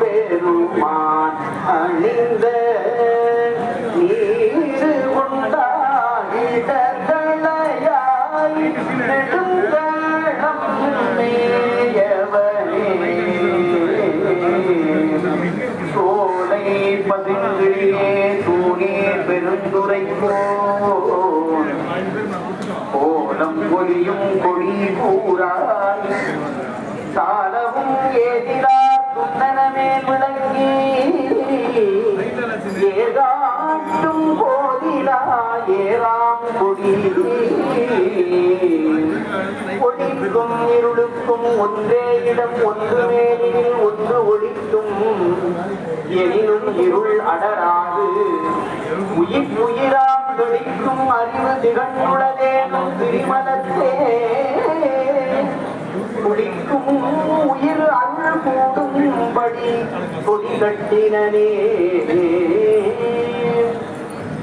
பெருமான் அணிந்த நீரு உண்டாகி தலையாய் நெடுங்கடம் மேயவனே சோலை பதிங்கிலே தூணே பெருந்துரைக்கோ ஓலம் ஒலியும் கொடி கூறாய். விளங்கி ஏகாட்டும் போதிலா ஏறாம் கொடி ஒளிக்கும் இருளுக்கும் ஒன்றே இடம் ஒன்று மேலில் ஒன்று ஒளிக்கும் எனினும் இருள் அடராது உயிர் உயிராம் துடிக்கும் அறிவு திகழ்ந்துள்ளதேனும் திரிமலத்தே. கூடும்படி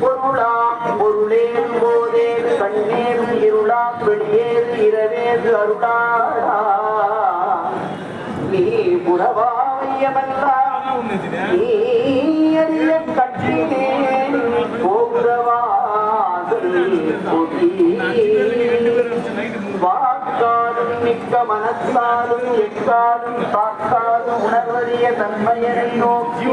பொருளாம் பொருளேறு போதேறு கண்ணேறு இருளாம் வெளியேறு இரவேறு அருளாடா நீ புறவாயமெல்லாம் நீ அறிய கட்டினே மிக்க மனத்தாலும் எக்காலும் தாக்காலும் உணர்வறிய தன்மையனை நோக்கி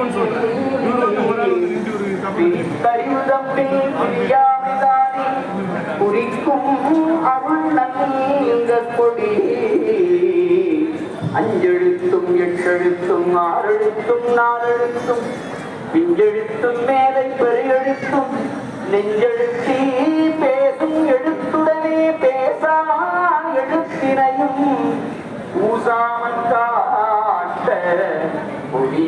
பிரித்தறிவுதம்பில் புரியாமைதானே குறிக்கும் அருள் நன்க கொடி. அஞ்செழுத்தும் எட்டெழுத்தும் ஆறெழுத்தும் நாலெழுத்தும் பிஞ்செழுத்தும் மேலை பெருகெழுத்தும் நெஞ்செழுத்தி புலி பொடி